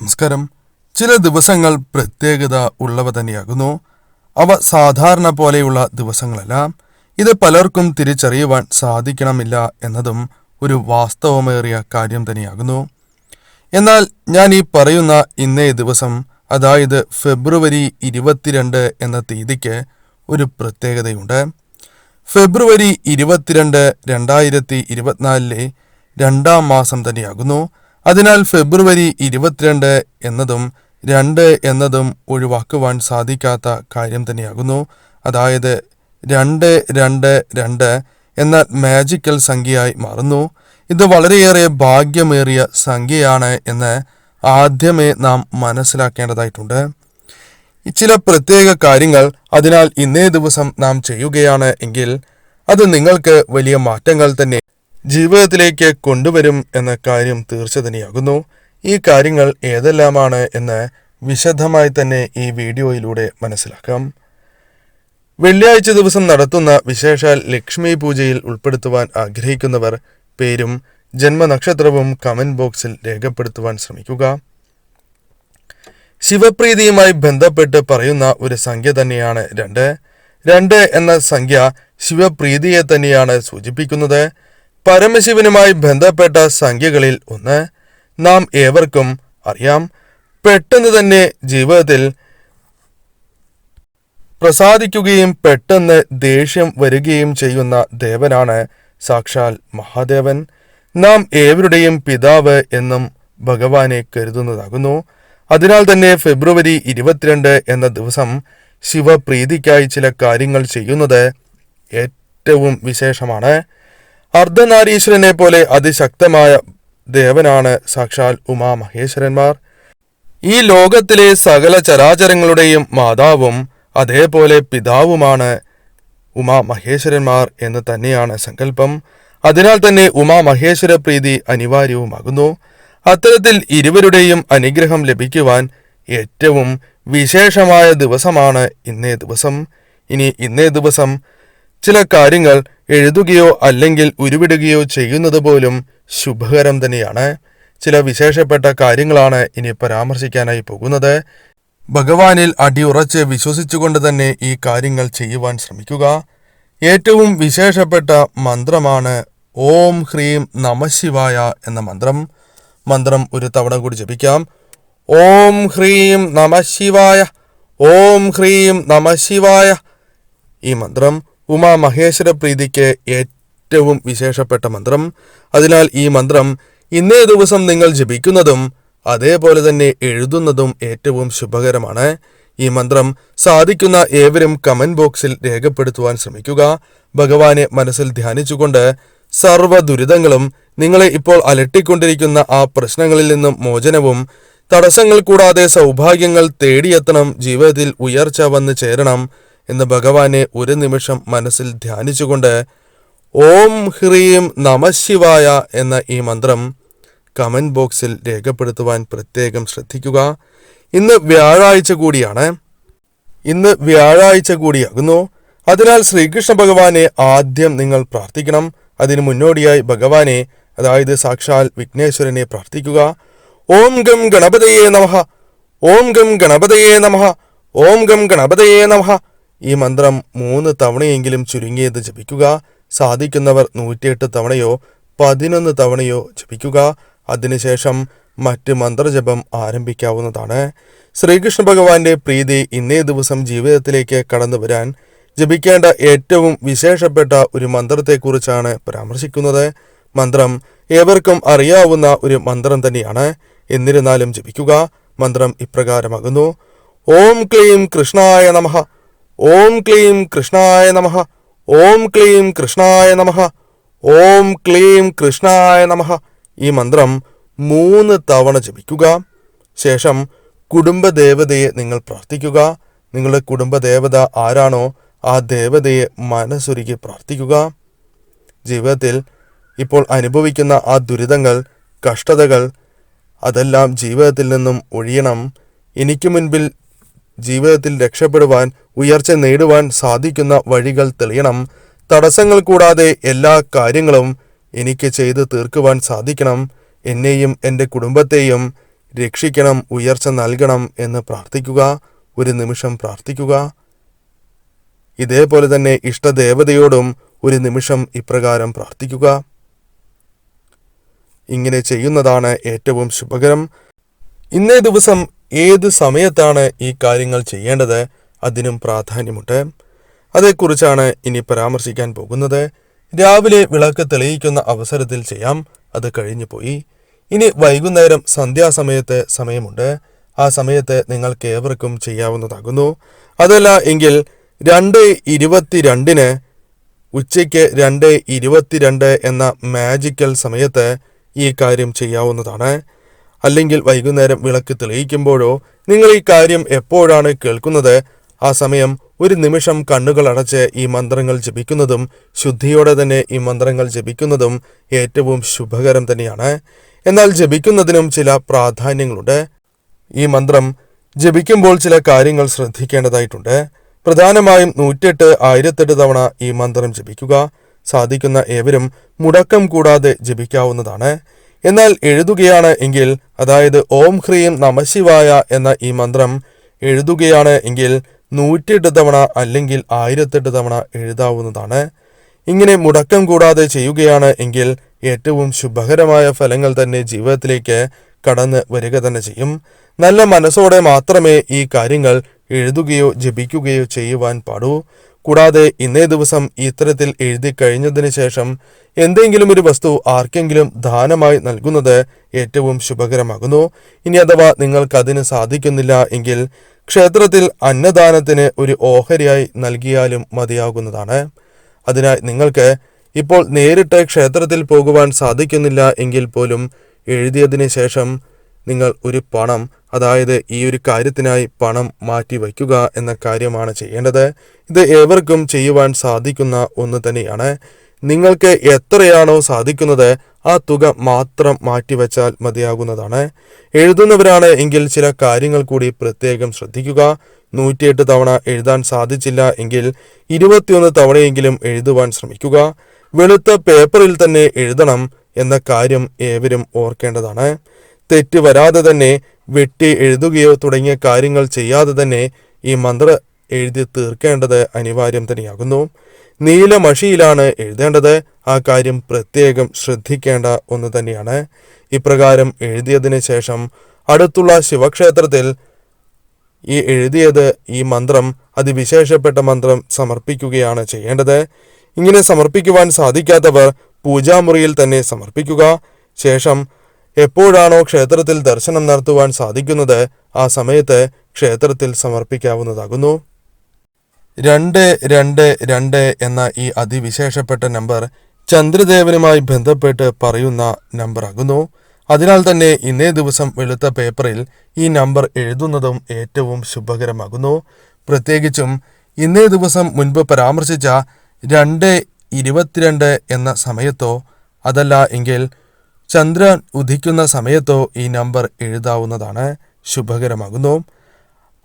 നമസ്കാരം. ചില ദിവസങ്ങൾ പ്രത്യേകത ഉള്ളവ തന്നെയാകുന്നു. അവ സാധാരണ പോലെയുള്ള ദിവസങ്ങളല്ല. ഇത് പലർക്കും തിരിച്ചറിയുവാൻ സാധിക്കണമില്ല എന്നതും ഒരു വാസ്തവമേറിയ കാര്യം തന്നെയാകുന്നു. എന്നാൽ ഞാൻ ഈ പറയുന്ന ഇന്നേ ദിവസം അതായത് ഫെബ്രുവരി ഇരുപത്തിരണ്ട് എന്ന തീയതിക്ക് ഒരു പ്രത്യേകതയുണ്ട്. ഫെബ്രുവരി ഇരുപത്തിരണ്ട് രണ്ടായിരത്തി ഇരുപത്തിനാലിലെ രണ്ടാം മാസം തന്നെയാകുന്നു. അതിനാൽ ഫെബ്രുവരി ഇരുപത്തിരണ്ട് എന്നതും രണ്ട് എന്നതും ഒഴിവാക്കുവാൻ സാധിക്കാത്ത കാര്യം തന്നെയാകുന്നു. അതായത് രണ്ട് രണ്ട് രണ്ട് എന്ന മാജിക്കൽ സംഖ്യയായി മാറുന്നു. ഇത് വളരെയേറെ ഭാഗ്യമേറിയ സംഖ്യയാണ് എന്ന് ആദ്യമേ നാം മനസ്സിലാക്കേണ്ടതായിട്ടുണ്ട്. ചില പ്രത്യേക കാര്യങ്ങൾ അതിനാൽ ഇന്നേ ദിവസം നാം ചെയ്യുകയാണ് എങ്കിൽ അത് നിങ്ങൾക്ക് വലിയ മാറ്റങ്ങൾ തന്നെ ജീവിതത്തിലേക്ക് കൊണ്ടുവരും എന്ന കാര്യം തീർച്ച തന്നെയാകുന്നു ഈ കാര്യങ്ങൾ ഏതെല്ലാമാണ് എന്ന് വിശദമായി തന്നെ ഈ വീഡിയോയിലൂടെ മനസ്സിലാക്കാം. വെള്ളിയാഴ്ച ദിവസം നടത്തുന്ന വിശേഷാൽ ലക്ഷ്മി പൂജയിൽ ഉൾപ്പെടുത്തുവാൻ ആഗ്രഹിക്കുന്നവർ പേരും ജന്മനക്ഷത്രവും കമന്റ് ബോക്സിൽ രേഖപ്പെടുത്തുവാൻ ശ്രമിക്കുക. ശിവപ്രീതിയുമായി ബന്ധപ്പെട്ട് പറയുന്ന ഒരു സംഖ്യ തന്നെയാണ് രണ്ട്. രണ്ട് എന്ന സംഖ്യ ശിവപ്രീതിയെ തന്നെയാണ് സൂചിപ്പിക്കുന്നത്. പരമശിവനുമായി ബന്ധപ്പെട്ട സംഖ്യകളിൽ ഒന്ന്. നാം ഏവർക്കും അറിയാം. പെട്ടെന്ന് തന്നെ ജീവിതത്തിൽ പ്രസാദിക്കുകയും പെട്ടെന്ന് ദേഷ്യം വരികയും ചെയ്യുന്ന ദേവനാണ് സാക്ഷാൽ മഹാദേവൻ. നാം ഏവരുടെയും പിതാവ് എന്നും ഭഗവാനെ കരുതുന്നതാകുന്നു. അതിനാൽ തന്നെ ഫെബ്രുവരി ഇരുപത്തിരണ്ട് എന്ന ദിവസം ശിവപ്രീതിക്കായി ചില കാര്യങ്ങൾ ചെയ്യുന്നത് ഏറ്റവും വിശേഷമാണ്. അർദ്ധനാരീശ്വരനെ പോലെ അതിശക്തമായ ദേവനാണ് സാക്ഷാൽ ഉമാമഹേശ്വരന്മാർ. ഈ ലോകത്തിലെ സകല ചരാചരങ്ങളുടെയും മാതാവും അതേപോലെ പിതാവുമാണ് ഉമാ മഹേശ്വരന്മാർ എന്ന് തന്നെയാണ് സങ്കല്പം. അതിനാൽ തന്നെ ഉമാ മഹേശ്വര പ്രീതി അനിവാര്യവുമാകുന്നു. അത്തരത്തിൽ ഇരുവരുടെയും അനുഗ്രഹം ലഭിക്കുവാൻ ഏറ്റവും വിശേഷമായ ദിവസമാണ് ഇന്നേ ദിവസം. ഇനി ഇന്നേ ദിവസം ചില കാര്യങ്ങൾ എഴുതുകയോ അല്ലെങ്കിൽ ഉരുവിടുകയോ ചെയ്യുന്നത് പോലും ശുഭകരം തന്നെയാണ്. ചില വിശേഷപ്പെട്ട കാര്യങ്ങളാണ് ഇനി പരാമർശിക്കാനായി പോകുന്നത്. ഭഗവാനിൽ അടിയുറച്ച് വിശ്വസിച്ചുകൊണ്ട് തന്നെ ഈ കാര്യങ്ങൾ ചെയ്യുവാൻ ശ്രമിക്കുക. ഏറ്റവും വിശേഷപ്പെട്ട മന്ത്രമാണ് ഓം ഹ്രീം നമശിവായ എന്ന മന്ത്രം. മന്ത്രം ഒരു തവണ കൂടി ജപിക്കാം. ഓം ഹ്രീം നമശിവായ ഓം ഹ്രീം നമശിവായ ഈ മന്ത്രം. ഉമാ മഹേശ്വര പ്രീതിക്ക് ഏറ്റവും വിശേഷപ്പെട്ട മന്ത്രം. അതിനാൽ ഈ മന്ത്രം ഇന്നേ ദിവസം നിങ്ങൾ ജപിക്കുന്നതും അതേപോലെ തന്നെ എഴുതുന്നതും ഏറ്റവും ശുഭകരമാണ്. ഈ മന്ത്രം സാധിക്കുന്ന ഏവരും കമന്റ് ബോക്സിൽ രേഖപ്പെടുത്തുവാൻ ശ്രമിക്കുക. ഭഗവാനെ മനസ്സിൽ ധ്യാനിച്ചുകൊണ്ട് സർവ ദുരിതങ്ങളും നിങ്ങളെ ഇപ്പോൾ അലട്ടിക്കൊണ്ടിരിക്കുന്ന ആ പ്രശ്നങ്ങളിൽ നിന്നും മോചനവും തടസ്സങ്ങൾ കൂടാതെ സൗഭാഗ്യങ്ങൾ തേടിയെത്തണം ജീവിതത്തിൽ ഉയർച്ച വന്ന് ചേരണം. എന്ന് ഭഗവാനെ ഒരു നിമിഷം മനസ്സിൽ ധ്യാനിച്ചുകൊണ്ട് ഓം ഹ്രീം നമശിവായ എന്ന ഈ മന്ത്രം കമന്റ് ബോക്സിൽ രേഖപ്പെടുത്തുവാൻ പ്രത്യേകം ശ്രദ്ധിക്കുക. ഇന്ന് വ്യാഴാഴ്ച കൂടിയാണ്. ഇന്ന് വ്യാഴാഴ്ച കൂടിയാകുന്നു. അതിനാൽ ശ്രീകൃഷ്ണ ഭഗവാനെ ആദ്യം നിങ്ങൾ പ്രാർത്ഥിക്കണം. അതിനു മുന്നോടിയായി ഭഗവാനെ അതായത് സാക്ഷാൽ വിഘ്നേശ്വരനെ പ്രാർത്ഥിക്കുക. ഓം ഗം ഗണപതയേ നമഃ. ഓം ഗം ഗണപതയേ നമഃ. ഓം ഗം ഗണപതയേ നമഃ. ഈ മന്ത്രം മൂന്ന് തവണയെങ്കിലും ചുരുങ്ങിയത് ജപിക്കുക. സാധിക്കുന്നവർ നൂറ്റിയെട്ട് തവണയോ പതിനൊന്ന് തവണയോ ജപിക്കുക. അതിനുശേഷം മറ്റ് മന്ത്രജപം ആരംഭിക്കാവുന്നതാണ്. ശ്രീകൃഷ്ണ ഭഗവാന്റെ പ്രീതി ഇന്നേ ദിവസം ജീവിതത്തിലേക്ക് കടന്നു വരാൻ ജപിക്കേണ്ട ഏറ്റവും വിശേഷപ്പെട്ട ഒരു മന്ത്രത്തെക്കുറിച്ചാണ് പരാമർശിക്കുന്നത്. മന്ത്രം ഏവർക്കും അറിയാവുന്ന ഒരു മന്ത്രം തന്നെയാണ്. എന്നിരുന്നാലും ജപിക്കുക. മന്ത്രം ഇപ്രകാരമാകുന്നു. ഓം ക്ലീം കൃഷ്ണായ നമഃ. ഓം ക്ലീം കൃഷ്ണായ നമ. ഓം ക്ലീം കൃഷ്ണായ നമ. ഓം ക്ലീം കൃഷ്ണായ നമ. ഈ മന്ത്രം മൂന്ന് തവണ ജപിക്കുക. ശേഷം കുടുംബദേവതയെ നിങ്ങൾ പ്രാർത്ഥിക്കുക. നിങ്ങളുടെ കുടുംബദേവത ആരാണോ ആ ദേവതയെ മനസ്സൊരുക്കി പ്രാർത്ഥിക്കുക. ജീവിതത്തിൽ ഇപ്പോൾ അനുഭവിക്കുന്ന ആ ദുരിതങ്ങൾ കഷ്ടതകൾ അതെല്ലാം ജീവിതത്തിൽ നിന്നും ഒഴിയണം. എനിക്ക് മുൻപിൽ ജീവിതത്തിൽ രക്ഷപ്പെടുവാൻ ഉയർച്ച നേടുവാൻ സാധിക്കുന്ന വഴികൾ തെളിയണം. തടസ്സങ്ങൾ കൂടാതെ എല്ലാ കാര്യങ്ങളും എനിക്ക് ചെയ്ത് തീർക്കുവാൻ സാധിക്കണം. എന്നെയും എന്റെ കുടുംബത്തെയും രക്ഷിക്കണം ഉയർച്ച നൽകണം എന്ന് പ്രാർത്ഥിക്കുക. ഒരു നിമിഷം പ്രാർത്ഥിക്കുക. ഇതേപോലെ തന്നെ ഇഷ്ടദേവതയോടും ഒരു നിമിഷം ഇപ്രകാരം പ്രാർത്ഥിക്കുക. ഇങ്ങനെ ചെയ്യുന്നതാണ് ഏറ്റവും ശുഭകരം. ഇന്നേ ദിവസം ഏത് സമയത്താണ് ഈ കാര്യങ്ങൾ ചെയ്യേണ്ടത്? അതിനും പ്രാധാന്യമുണ്ട്. അതേക്കുറിച്ചാണ് ഇനി പരാമർശിക്കാൻ പോകുന്നത്. രാവിലെ വിളക്ക് തെളിയിക്കുന്ന അവസരത്തിൽ ചെയ്യാം. അത് കഴിഞ്ഞു പോയി. ഇനി വൈകുന്നേരം സന്ധ്യാസമയത്ത് സമയമുണ്ട്. ആ സമയത്ത് നിങ്ങൾക്ക് ഏവർക്കും ചെയ്യാവുന്നതാകുന്നു. അതല്ല എങ്കിൽ രണ്ട് ഇരുപത്തിരണ്ടിന് ഉച്ചയ്ക്ക് രണ്ട് ഇരുപത്തിരണ്ട് എന്ന മാജിക്കൽ സമയത്ത് ഈ കാര്യം ചെയ്യാവുന്നതാണ്. അല്ലെങ്കിൽ വൈകുന്നേരം വിളക്ക് തെളിയിക്കുമ്പോഴോ നിങ്ങൾ ഈ കാര്യം എപ്പോഴാണ് കേൾക്കുന്നത് ആ സമയം ഒരു നിമിഷം കണ്ണുകൾ അടച്ച് ഈ മന്ത്രങ്ങൾ ജപിക്കുന്നതും ശുദ്ധിയോടെ തന്നെ ഈ മന്ത്രങ്ങൾ ജപിക്കുന്നതും ഏറ്റവും ശുഭകരം തന്നെയാണ്. എന്നാൽ ജപിക്കുന്നതിനും ചില പ്രാധാന്യങ്ങളുണ്ട്. ഈ മന്ത്രം ജപിക്കുമ്പോൾ ചില കാര്യങ്ങൾ ശ്രദ്ധിക്കേണ്ടതായിട്ടുണ്ട്. പ്രധാനമായും നൂറ്റെട്ട് ആയിരത്തെട്ട് തവണ ഈ മന്ത്രം ജപിക്കുക. സാധിക്കുന്ന ഏവരും മുടക്കം കൂടാതെ ജപിക്കാവുന്നതാണ്. എന്നാൽ എഴുതുകയാണ് എങ്കിൽ അതായത് ഓം ഹ്രീം നമശിവായ എന്ന ഈ മന്ത്രം എഴുതുകയാണ് എങ്കിൽ നൂറ്റിയെട്ട് തവണ അല്ലെങ്കിൽ ആയിരത്തെട്ട് തവണ എഴുതാവുന്നതാണ്. ഇങ്ങനെ മുടക്കം കൂടാതെ ചെയ്യുകയാണ് എങ്കിൽ ഏറ്റവും ശുഭകരമായ ഫലങ്ങൾ തന്നെ ജീവിതത്തിലേക്ക് കടന്ന് വരിക തന്നെ ചെയ്യും. നല്ല മനസ്സോടെ മാത്രമേ ഈ കാര്യങ്ങൾ എഴുതുകയോ ജപിക്കുകയോ ചെയ്യുവാൻ പാടൂ. കൂടാതെ ഇന്നേ ദിവസം ഇത്തരത്തിൽ എഴുതി കഴിഞ്ഞതിന് ശേഷം എന്തെങ്കിലും ഒരു വസ്തു ആർക്കെങ്കിലും ദാനമായി നൽകുന്നത് ഏറ്റവും ശുഭകരമാകുന്നു. ഇനി അഥവാ നിങ്ങൾക്കതിന് സാധിക്കുന്നില്ല എങ്കിൽ ക്ഷേത്രത്തിൽ അന്നദാനത്തിന് ഒരു ഓഹരിയായി നൽകിയാലും മതിയാകുന്നതാണ്. അതിനായി നിങ്ങൾക്ക് ഇപ്പോൾ നേരിട്ട് ക്ഷേത്രത്തിൽ പോകുവാൻ സാധിക്കുന്നില്ല എങ്കിൽ പോലും എഴുതിയതിന് ശേഷം നിങ്ങൾ ഒരു പണം അതായത് ഈ ഒരു കാര്യത്തിനായി പണം മാറ്റി വയ്ക്കുക എന്ന കാര്യമാണ് ചെയ്യേണ്ടത്. ഇത് ഏവർക്കും ചെയ്യുവാൻ സാധിക്കുന്ന ഒന്ന് തന്നെയാണ്. നിങ്ങൾക്ക് എത്രയാണോ സാധിക്കുന്നത് ആ തുക മാത്രം മാറ്റിവെച്ചാൽ മതിയാകുന്നതാണ്. എഴുതുന്നവരാണ് എങ്കിൽ ചില കാര്യങ്ങൾ കൂടി പ്രത്യേകം ശ്രദ്ധിക്കുക. നൂറ്റിയെട്ട് തവണ എഴുതാൻ സാധിച്ചില്ല എങ്കിൽ ഇരുപത്തിയൊന്ന് തവണയെങ്കിലും എഴുതുവാൻ ശ്രമിക്കുക. വെളുത്ത പേപ്പറിൽ തന്നെ എഴുതണം എന്ന കാര്യം ഏവരും ഓർക്കേണ്ടതാണ്. തെറ്റ് വരാതെ തന്നെ വെട്ടി എഴുതുകയോ തുടങ്ങിയ കാര്യങ്ങൾ ചെയ്യാതെ തന്നെ ഈ മന്ത്ര എഴുതി തീർക്കേണ്ടത് അനിവാര്യം തന്നെയാകുന്നു. നീല മഷിയിലാണ് എഴുതേണ്ടത്. ആ കാര്യം പ്രത്യേകം ശ്രദ്ധിക്കേണ്ട ഒന്ന് തന്നെയാണ്. ഇപ്രകാരം എഴുതിയതിന് ശേഷം അടുത്തുള്ള ശിവക്ഷേത്രത്തിൽ ഈ എഴുതിയത് ഈ മന്ത്രം അതിവിശേഷപ്പെട്ട മന്ത്രം സമർപ്പിക്കുകയാണ് ചെയ്യേണ്ടത്. ഇങ്ങനെ സമർപ്പിക്കുവാൻ സാധിക്കാത്തവർ പൂജാമുറിയിൽ തന്നെ സമർപ്പിക്കുക. ശേഷം എപ്പോഴാണോ ക്ഷേത്രത്തിൽ ദർശനം നടത്തുവാൻ സാധിക്കുന്നത് ആ സമയത്ത് ക്ഷേത്രത്തിൽ സമർപ്പിക്കാവുന്നതാകുന്നു. രണ്ട് രണ്ട് രണ്ട് എന്ന ഈ അതിവിശേഷപ്പെട്ട നമ്പർ ചന്ദ്രദേവനുമായി ബന്ധപ്പെട്ട് പറയുന്ന നമ്പറാകുന്നു. അതിനാൽ തന്നെ ഇന്നേ ദിവസം വെളുത്ത പേപ്പറിൽ ഈ നമ്പർ എഴുതുന്നതും ഏറ്റവും ശുഭകരമാകുന്നു. പ്രത്യേകിച്ചും ഇന്നേ ദിവസം മുൻപ് പരാമർശിച്ച രണ്ട് ഇരുപത്തിരണ്ട് എന്ന സമയത്തോ അതല്ല എങ്കിൽ ചന്ദ്രൻ ഉദിക്കുന്ന സമയത്തോ ഈ നമ്പർ എഴുതാവുന്നതാണ് ശുഭകരമാകുന്നു.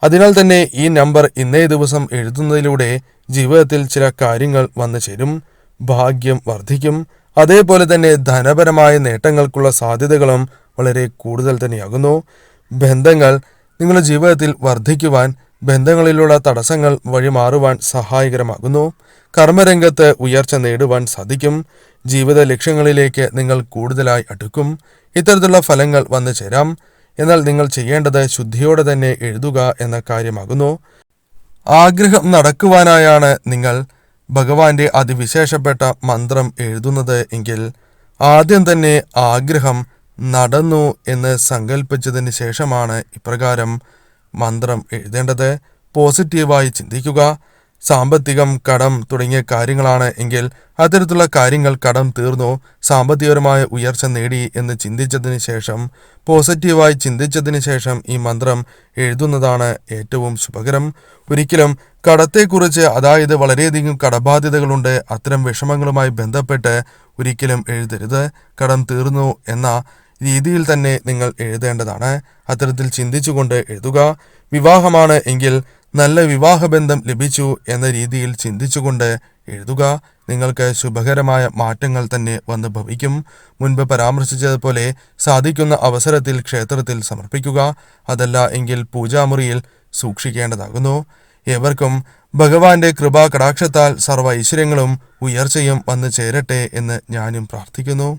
അതിനാൽ തന്നെ ഈ നമ്പർ ഇന്നേ ദിവസം എഴുതുന്നതിലൂടെ ജീവിതത്തിൽ ചില കാര്യങ്ങൾ വന്നു ചേരും. ഭാഗ്യം വർദ്ധിക്കും. അതേപോലെ തന്നെ ധനപരമായ നേട്ടങ്ങൾക്കുള്ള സാധ്യതകളും വളരെ കൂടുതൽ തന്നെയാകുന്നു. ബന്ധങ്ങൾ നിങ്ങളുടെ ജീവിതത്തിൽ വർദ്ധിക്കുവാൻ ബന്ധങ്ങളിലുള്ള തടസ്സങ്ങൾ വഴിമാറുവാൻ സഹായകരമാകുന്നു. കർമ്മരംഗത്ത് ഉയർച്ച നേടുവാൻ സാധിക്കും. ജീവിത ലക്ഷ്യങ്ങളിലേക്ക് നിങ്ങൾ കൂടുതലായി അടുക്കും. ഇത്തരത്തിലുള്ള ഫലങ്ങൾ വന്നു ചേരാം. എന്നാൽ നിങ്ങൾ ചെയ്യേണ്ടത് ശുദ്ധിയോടെ തന്നെ എഴുതുക എന്ന കാര്യമാകുന്നു. ആഗ്രഹം നടക്കുവാനായാണ് നിങ്ങൾ ഭഗവാന്റെ അതിവിശേഷപ്പെട്ട മന്ത്രം എഴുതുന്നത് എങ്കിൽ ആദ്യം തന്നെ ആഗ്രഹം നടന്നു എന്ന് സങ്കല്പിച്ചതിന് ശേഷമാണ് ഇപ്രകാരം മന്ത്രം എഴുതേണ്ടത്. പോസിറ്റീവായി ചിന്തിക്കുക. സാമ്പത്തികം കടം തുടങ്ങിയ കാര്യങ്ങളാണ് എങ്കിൽ അത്തരത്തിലുള്ള കാര്യങ്ങൾ കടം തീർന്നു? സാമ്പത്തികപരമായ ഉയർച്ച നേടി എന്ന് ചിന്തിച്ചതിന് ശേഷം പോസിറ്റീവായി ചിന്തിച്ചതിന് ശേഷം ഈ മന്ത്രം എഴുതുന്നതാണ് ഏറ്റവും ശുഭകരം. ഒരിക്കലും കടത്തെക്കുറിച്ച് അതായത് വളരെയധികം കടബാധ്യതകളുണ്ട് അത്തരം വിഷമങ്ങളുമായി ബന്ധപ്പെട്ട് ഒരിക്കലും എഴുതരുത്. കടം തീർന്നു എന്ന രീതിയിൽ തന്നെ നിങ്ങൾ എഴുതേണ്ടതാണ്. അത്തരത്തിൽ ചിന്തിച്ചുകൊണ്ട് എഴുതുക. വിവാഹമാണ് എങ്കിൽ നല്ല വിവാഹബന്ധം ലഭിച്ചു എന്ന രീതിയിൽ ചിന്തിച്ചുകൊണ്ട് എഴുതുക. നിങ്ങൾക്ക് ശുഭകരമായ മാറ്റങ്ങൾ തന്നെ വന്ന് ഭവിക്കും. മുൻപ് പരാമർശിച്ചതുപോലെ സാധിക്കുന്ന അവസരത്തിൽ ക്ഷേത്രത്തിൽ സമർപ്പിക്കുക. അതല്ല എങ്കിൽ പൂജാമുറിയിൽ സൂക്ഷിക്കേണ്ടതാകുന്നു. ഏവർക്കും ഭഗവാന്റെ കൃപാ കടാക്ഷത്താൽ സർവ ഐശ്വര്യങ്ങളും ഉയർച്ചയും വന്നു ചേരട്ടെ എന്ന് ഞാനും പ്രാർത്ഥിക്കുന്നു.